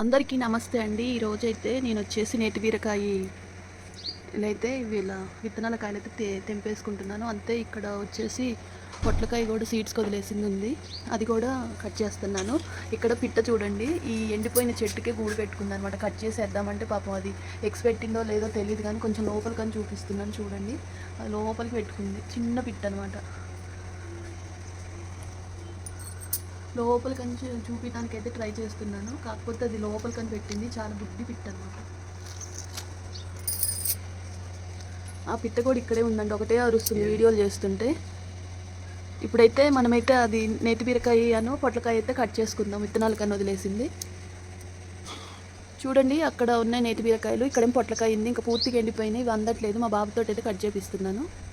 అందరికీ నమస్తే అండి. ఈరోజు అయితే నేను వచ్చేసి నేతి బీరకాయ అయితే వీళ్ళ విత్తనాల కాయలైతే తె తెంపేసుకుంటున్నాను. అంతే ఇక్కడ వచ్చేసి పొట్లకాయ కూడా సీడ్స్ వదిలేసింది ఉంది. అది కూడా కట్ చేస్తున్నాను. ఇక్కడ పిట్ట చూడండి. ఈ ఎండిపోయిన చెట్టుకే గూడు పెట్టుకుంది అనమాట కట్ చేసేద్దామంటే పాపం అది ఎక్స్పెక్టిందో లేదో తెలియదు కానీ కొంచెం లోపలికని చూపిస్తున్నాను చూడండి. అది లోపలికి పెట్టుకుంది. చిన్న పిట్ట అనమాట. లోపలికని చూ- చూపించడానికి అయితే ట్రై చేస్తున్నాను. కాకపోతే అది లోపలికని పెట్టింది. చాలా బుద్ధి పిట్ట అనమాట ఆ పిట్ట కూడా ఇక్కడే ఉందండి. ఒకటే అరుస్తుంది వీడియోలు చేస్తుంటే. ఇప్పుడైతే మనమైతే అది నేతి బీరకాయ అను పొట్లకాయ అయితే కట్ చేసుకుందాం. విత్తనాలు కన్నా వదిలేసింది. చూడండి అక్కడ ఉన్నాయి నేతి బీరకాయలు. ఇక్కడేం పొట్లకాయ ఉంది. ఇంకా పూర్తిగా ఎండిపోయినాయి. ఇవి అందట్లేదు. మా బాబుతో అయితే కట్ చేపిస్తున్నాను.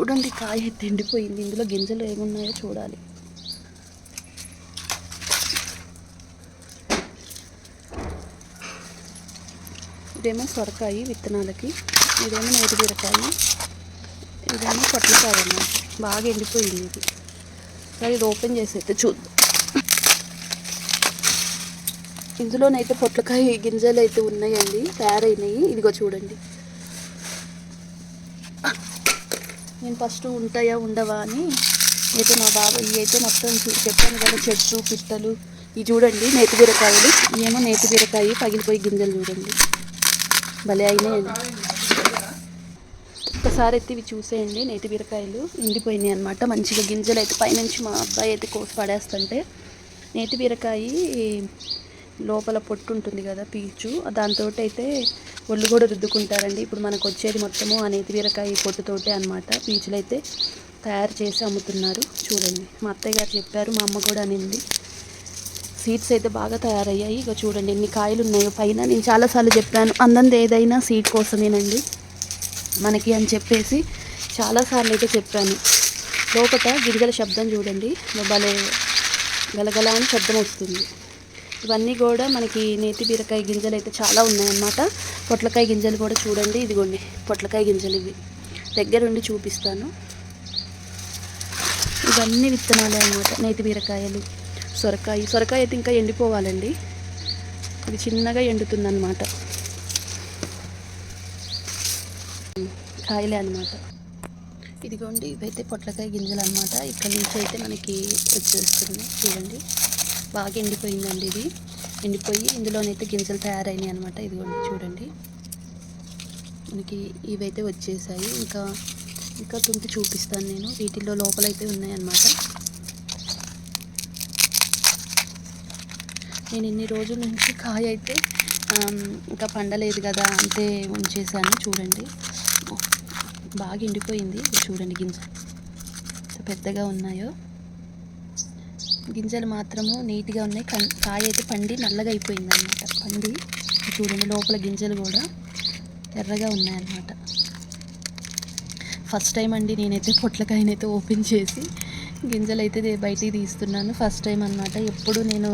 చూడండి కాయ ఎండిపోయింది ఇందులో గింజలు ఏమున్నాయో చూడాలి. ఇదేమో సొరకాయ విత్తనాలకి. ఇదేమో నేటి బీరకాయ. ఇదేమో పొట్లకాయ అన్నమాట. బాగా ఎండిపోయింది ఇది. సరే ఇది ఓపెన్ చేసి అయితే చూద్దాం. ఇందులోనైతే పొట్లకాయ గింజలు అయితే ఉన్నాయండి. తయారైనాయి. ఇదిగో చూడండి. నేను ఫస్ట్ ఉంటాయా ఉండవా అని అయితే మా బాబు ఇవి అయితే మొత్తం చెప్పాను కదా చెట్టు పిట్టలు ఇవి చూడండి నేతి బీరకాయలు. ఏమో నేతి బీరకాయ పగిలిపోయి గింజలు చూడండి. భలే అయినాయండి ఒకసారి అయితే ఇవి చూసేయండి నేతి బీరకాయలు. ఎండిపోయినాయి అనమాట మంచిగా గింజలు అయితే పైనుంచి మా అబ్బాయి అయితే కోసి పడేస్తుంటే నేతి బీరకాయ లోపల పొట్టు ఉంటుంది కదా పీచు. దాంతో అయితే ఒళ్ళు కూడా రుద్దుకుంటారండి. ఇప్పుడు మనకు వచ్చేది మొత్తము ఆ నేతి బీరకాయ పొట్టుతోటే అనమాట పీచులైతే అయితే తయారు చేసి అమ్ముతున్నారు. చూడండి. మా అత్తయ్య గారు చెప్పారు మా అమ్మ కూడా అనింది. సీడ్స్ అయితే బాగా తయారయ్యాయి. ఇక చూడండి ఎన్ని కాయలు ఉన్నాయో పైన నేను చాలాసార్లు చెప్పాను అందంది ఏదైనా సీడ్ కోసమేనండి. మనకి అని చెప్పేసి చాలాసార్లు అయితే చెప్పాను. లోపల గిరిగల శబ్దం చూడండి. భలే గలగల అని శబ్దం వస్తుంది. ఇవన్నీ కూడా మనకి నేతి బీరకాయ గింజలు అయితే చాలా ఉన్నాయన్నమాట. పొట్లకాయ గింజలు కూడా చూడండి. ఇదిగోండి. పొట్లకాయ గింజలు ఇవి. దగ్గరుండి చూపిస్తాను. ఇవన్నీ విత్తనాలే అన్నమాట. నేతి బీరకాయలు సొరకాయ. సొరకాయ అయితే ఇంకా ఎండిపోవాలండి. ఇది చిన్నగా ఎండుతుందన్నమాట. కాయలే అనమాట ఇదిగోండి. ఇవైతే పొట్లకాయ గింజలు అనమాట ఇక్కడ నుంచి అయితే మనకి వచ్చేస్తుంది చూడండి. బాగా ఎండిపోయిందండి ఇది. ఎండిపోయి ఇందులోనైతే గింజలు తయారైనాయి అనమాట ఇదిగోండి చూడండి. మనకి ఇవైతే వచ్చేసాయి. ఇంకా ఇంకా తుంపి చూపిస్తాను నేను. వీటిల్లో లోపలైతే ఉన్నాయన్నమాట. నేను ఇన్ని రోజుల నుంచి కాయ అయితే ఇంకా పండలేదు కదా అంతే ఉంచేసాను. చూడండి. బాగా ఎండిపోయింది. చూడండి గింజ పెద్దగా ఉన్నాయో. గింజలు మాత్రము నీట్గా ఉన్నాయి. కాయ అయితే పండి నల్లగా అయిపోయింది అనమాట పండి చూడండి లోపల గింజలు కూడా ఎర్రగా ఉన్నాయన్నమాట. ఫస్ట్ టైం అండి నేనైతే పొట్లకాయనైతే ఓపెన్ చేసి గింజలు అయితే బయటికి తీస్తున్నాను. ఫస్ట్ టైం అనమాట ఎప్పుడు నేను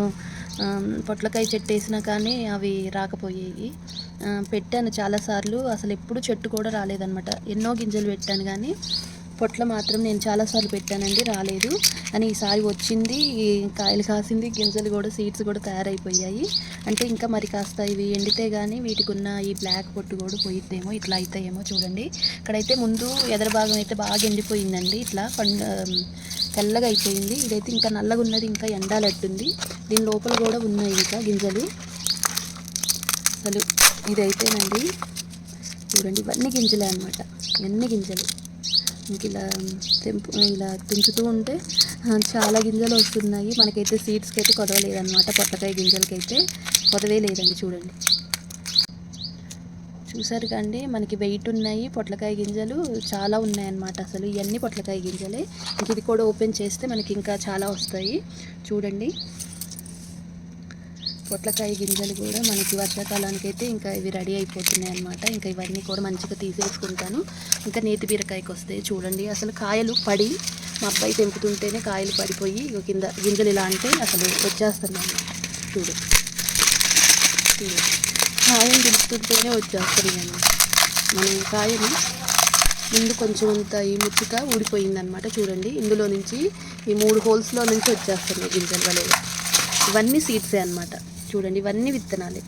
పొట్లకాయ చెట్టు వేసినా కానీ అవి రాకపోయాయి పెట్టాను చాలాసార్లు. అసలు ఎప్పుడు చెట్టు కూడా రాలేదన్నమాట. ఎన్నో గింజలు పెట్టాను కానీ పొట్ల మాత్రం నేను చాలాసార్లు పెట్టానండి రాలేదు. అని ఈసారి వచ్చింది కాయలు కాసింది గింజలు కూడా సీడ్స్ కూడా తయారైపోయాయి. అంటే ఇంకా మరి కాస్త ఇవి ఎండితే కానీ వీటికి ఉన్న ఈ బ్లాక్ పొట్టు కూడా పోయిద్దేమో ఇట్లా అవుతాయేమో చూడండి. ఇక్కడైతే ముందు ఎదర భాగం అయితే బాగా ఎండిపోయిందండి ఇట్లా పండు తెల్లగా అయిపోయింది. ఇదైతే ఇంకా నల్లగా ఉన్నది ఇంకా ఎండాలట్టుంది. దీని లోపల కూడా ఉన్నాయి ఇంకా గింజలు. అసలు ఇదైతేనండి చూడండి ఇవన్నీ గింజలే అనమాట ఇవన్నీ గింజలు. ఇంక ఇలా తెంపు ఇలా పెంచుతూ ఉంటే చాలా గింజలు వస్తున్నాయి. మనకైతే సీడ్స్కి అయితే కొదవలేదన్నమాట పొట్లకాయ గింజలకైతే కొదవే లేదండి చూడండి. చూసారు కండి మనకి వెయిట్ ఉన్నాయి. పొట్లకాయ గింజలు చాలా ఉన్నాయన్నమాట అసలు. ఇవన్నీ పొట్లకాయ గింజలే. ఇంక ఇది కూడా ఓపెన్ చేస్తే మనకి ఇంకా చాలా వస్తాయి. చూడండి. పొట్లకాయ గింజలు కూడా మనకి వర్షాకాలానికి అయితే ఇంకా ఇవి రెడీ అయిపోతున్నాయి అనమాట ఇంకా ఇవన్నీ కూడా మంచిగా తీసేసుకుంటాను. ఇంకా నేతి బీరకాయకి వస్తాయి చూడండి. అసలు కాయలు పడి మా అబ్బాయి తెంపుతుంటేనే కాయలు పడిపోయి ఇక కింద గింజలు ఇలా అంటే అసలు వచ్చేస్తున్నాను చూడు. చూడు. కాయలు దింపుతుంటేనే వచ్చేస్తున్నాయి మనం కాయలు ముందు కొంచెం అంత ఈ ముచ్చిక ఊడిపోయిందనమాట చూడండి. ఇందులో నుంచి ఈ మూడు హోల్స్లో నుంచి వచ్చేస్తున్నాయి గింజలు వలేగా ఇవన్నీ సీడ్సే అనమాట చూడండి ఇవన్నీ విత్తనాలే.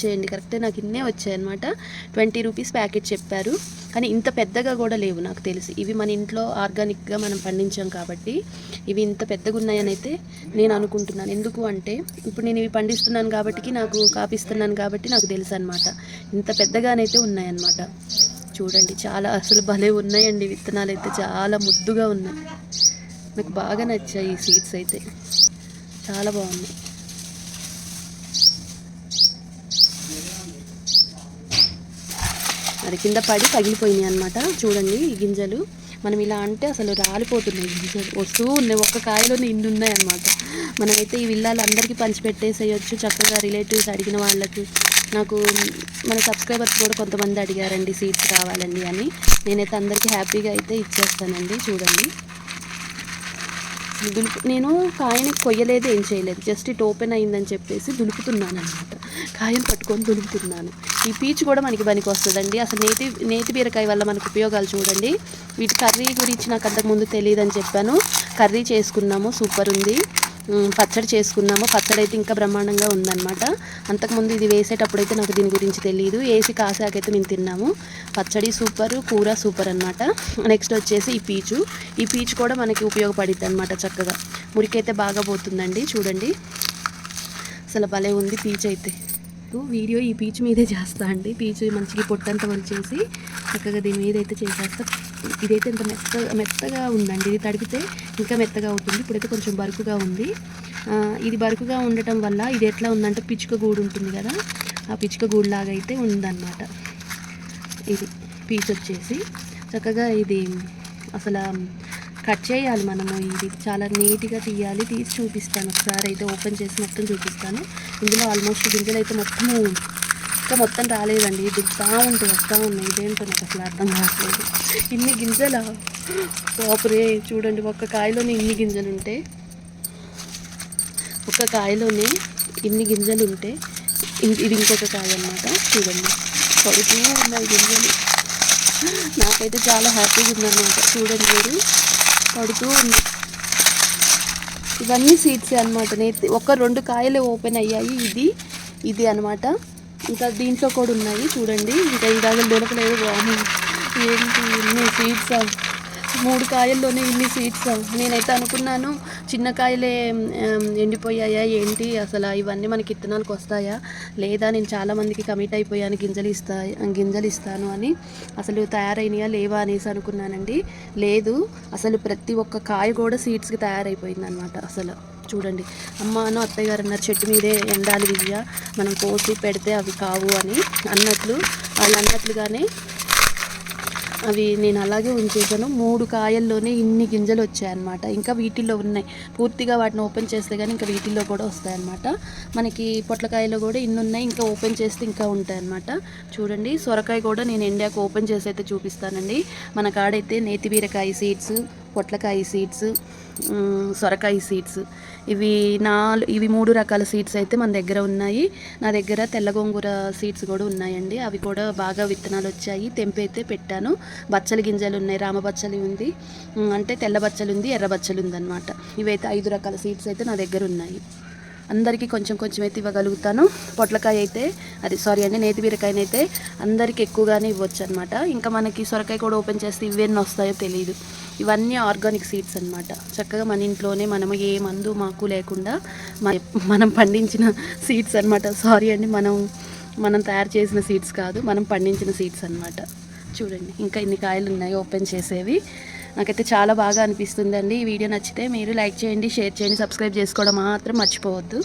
చేయండి కరెక్టే నాకు ఇన్నే వచ్చాయన్నమాట. ట్వంటీ రూపీస్ ప్యాకెట్ చెప్పారు. కానీ ఇంత పెద్దగా కూడా లేవు నాకు తెలిసి. ఇవి మన ఇంట్లో ఆర్గానిక్గా మనం పండించాం కాబట్టి ఇవి ఇంత పెద్దగా ఉన్నాయని అయితే నేను అనుకుంటున్నాను. ఎందుకు అంటే ఇప్పుడు నేను ఇవి పండిస్తున్నాను కాబట్టి నాకు కాపిస్తున్నాను కాబట్టి నాకు తెలుసు అనమాట ఇంత పెద్దగానైతే ఉన్నాయన్నమాట. చూడండి చాలా అసలు భలే ఉన్నాయండి విత్తనాలు అయితే. చాలా ముద్దుగా ఉన్నాయి. నాకు బాగా నచ్చాయి ఈ సీడ్స్ అయితే. చాలా బాగున్నాయి. అది కింద పడి పగిలిపోయినాయి అనమాట చూడండి ఈ గింజలు. మనం ఇలా అంటే అసలు రాలిపోతున్నాయి గింజలు. వస్తూ ఉన్నాయి. ఒక్క కాయలోనే ఇన్ని ఉన్నాయి అనమాట మనమైతే ఈ విల్లాలు అందరికీ పంచిపెట్టేసేయచ్చు. చక్కగా రిలేటివ్స్ అడిగిన వాళ్ళకి. నాకు మన సబ్స్క్రైబర్స్ కూడా కొంతమంది అడిగారండి సీట్స్ కావాలండి అని. నేనైతే అందరికీ హ్యాపీగా అయితే ఇచ్చేస్తానండి. చూడండి. దులుపు నేను కాయని కొయ్యలేదు ఏం చేయలేదు. జస్ట్ ఇట్ ఓపెన్ అయిందని చెప్పేసి దులుపుతున్నాను అనమాట కాయను పట్టుకొని దొరుకుతున్నాను ఈ పీచు కూడా మనకి పనికి వస్తుందండి. అసలు నేతి నేతి బీరకాయ వల్ల మనకు ఉపయోగాలు చూడండి. వీటి కర్రీ గురించి నాకు అంతకుముందు తెలియదని చెప్పాను. కర్రీ చేసుకున్నాము సూపర్ ఉంది. పచ్చడి చేసుకున్నాము. పచ్చడి అయితే ఇంకా బ్రహ్మాండంగా ఉందన్నమాట. అంతకుముందు ఇది వేసేటప్పుడు అయితే నాకు దీని గురించి తెలియదు వేసి కాసాకైతే మేము తిన్నాము. పచ్చడి సూపర్ కూర సూపర్ అనమాట నెక్స్ట్ వచ్చేసి ఈ పీచు. ఈ పీచు కూడా మనకి ఉపయోగపడిద్ది అనమాట చక్కగా. మురికైతే బాగా పోతుందండి చూడండి. అసలు భలే ఉంది పీచు అయితే. వీడియో ఈ పీచు మీదే చేస్తా అండి. పీచు మంచిగా పొట్టంతా వలిచేసి చక్కగా దీని మీద అయితే చేసేస్తా. ఇదైతే ఇంత మెత్తగా మెత్తగా ఉందండి. ఇది తడిపితే ఇంకా మెత్తగా అవుతుంది. ఇప్పుడైతే కొంచెం బరుకుగా ఉంది. ఇది బరుకుగా ఉండటం వల్ల ఇది ఎట్లా ఉందంటే పిచ్చుక గూడు ఉంటుంది కదా ఆ పిచ్చుక గూడులాగా అయితే ఉందన్నమాట. ఇది పీచ్ వచ్చేసి. చక్కగా ఇది అసలు కట్ చేయాలి మనము ఇది. చాలా నీట్గా తీయాలి. తీసి చూపిస్తాను ఒకసారి. అయితే ఓపెన్ చేసి మొత్తం చూపిస్తాను. ఇందులో ఆల్మోస్ట్ గింజలు అయితే మొత్తం ఇంకా మొత్తం రాలేదండి. ఇది ఉంటుంది వస్తూ ఉన్నాయి ఇదేంటో నాకు అసలు అర్థం కావట్లేదు. ఇన్ని గింజల పాపరే చూడండి ఒక్క కాయలోనే ఇన్ని గింజలు ఉంటే ఒక్క కాయలోనే ఇన్ని గింజలు ఉంటే ఇది ఇంకొక కాయ అనమాట చూడండి. పడుతూ ఉన్నాయి గింజలు. నాకైతే చాలా హ్యాపీగా ఉందన్నమాట. చూడండి మీరు. పడుతూ ఉంది. ఇవన్నీ సీడ్సే అనమాట నేతి ఒక రెండు కాయలే ఓపెన్ అయ్యాయి. ఇది ఇది అనమాట ఇంకా దీంట్లో కూడా ఉన్నాయి. చూడండి. ఇంకా ఈ దాకా దొరకలేదు. బాగుంది ఏంటి ఇన్ని సీడ్స్ మూడు కాయల్లోనే ఇన్ని సీడ్స్ నేనైతే అనుకున్నాను చిన్న కాయలే ఎండిపోయాయా ఏంటి? అసలు ఇవన్నీ మనకి ఇత్తనాలకు వస్తాయా? లేదా నేను చాలామందికి కమిట్ అయిపోయాను గింజలు ఇస్తా గింజలు ఇస్తాను అని. అసలు తయారైనయా లేవా అనేసి అనుకున్నానండి. లేదు అసలు ప్రతి ఒక్క కాయ కూడా సీడ్స్కి తయారైపోయింది అనమాట అసలు. చూడండి అమ్మాను అత్తయ్య గారు అన్నారు చెట్టు మీదే ఎండాలి విజయ మనం కోసి పెడితే అవి కావు అని. అన్నట్లు వాళ్ళు అన్నట్లుగానే అవి నేను అలాగే ఉంచేసాను. మూడు కాయల్లోనే ఇన్ని గింజలు వచ్చాయన్నమాట. ఇంకా వీటిల్లో ఉన్నాయి. పూర్తిగా వాటిని ఓపెన్ చేస్తే కానీ ఇంకా వీటిల్లో కూడా వస్తాయన్నమాట. మనకి పొట్లకాయలో కూడా ఇన్ని ఉన్నాయి ఇంకా ఓపెన్ చేస్తే ఇంకా ఉంటాయన్నమాట. చూడండి సొరకాయ కూడా నేను ఎండాక ఓపెన్ చేసి అయితే చూపిస్తానండి. మన కాడైతే నేతి బీరకాయ సీడ్స్ పొట్లకాయ సీడ్స్ సొరకాయ సీడ్స్. ఇవి నాలుగు ఇవి మూడు రకాల సీడ్స్ అయితే మన దగ్గర ఉన్నాయి. నా దగ్గర తెల్ల గోంగూర సీడ్స్ కూడా ఉన్నాయండి. అవి కూడా బాగా విత్తనాలు వచ్చాయి. తెంపైతే అయితే పెట్టాను. బచ్చలి గింజలు ఉన్నాయి. రామబచ్చలి ఉంది. అంటే తెల్ల బచ్చలు ఉంది ఎర్ర బచ్చలు ఉందన్నమాట. ఇవైతే ఐదు రకాల సీడ్స్ అయితే నా దగ్గర ఉన్నాయి. అందరికీ కొంచెం కొంచెం అయితే ఇవ్వగలుగుతాను. పొట్లకాయ అయితే అది సారీ అండి నేతి బీరకాయనైతే అందరికీ ఎక్కువగానే ఇవ్వచ్చు అనమాట ఇంకా మనకి సొరకాయ కూడా ఓపెన్ చేస్తే ఇవన్నీ వస్తాయో తెలియదు ఇవన్నీ ఆర్గానిక్ సీడ్స్ అనమాట చక్కగా మన ఇంట్లోనే మనము ఏ మందు మాకు లేకుండా మనం పండించిన సీడ్స్ అన్నమాట. సారీ అండి మనం మనం తయారు చేసిన సీడ్స్ కాదు మనం పండించిన సీడ్స్ అనమాట చూడండి ఇంకా ఇన్ని కాయలు ఉన్నాయి ఓపెన్ చేసేవి. నాకైతే చాలా బాగా అనిపిస్తుందండి ఈ వీడియో నచ్చితే మీరు లైక్ చేయండి షేర్ చేయండి సబ్స్క్రైబ్ చేసుకోవడం మాత్రం మర్చిపోవద్దు.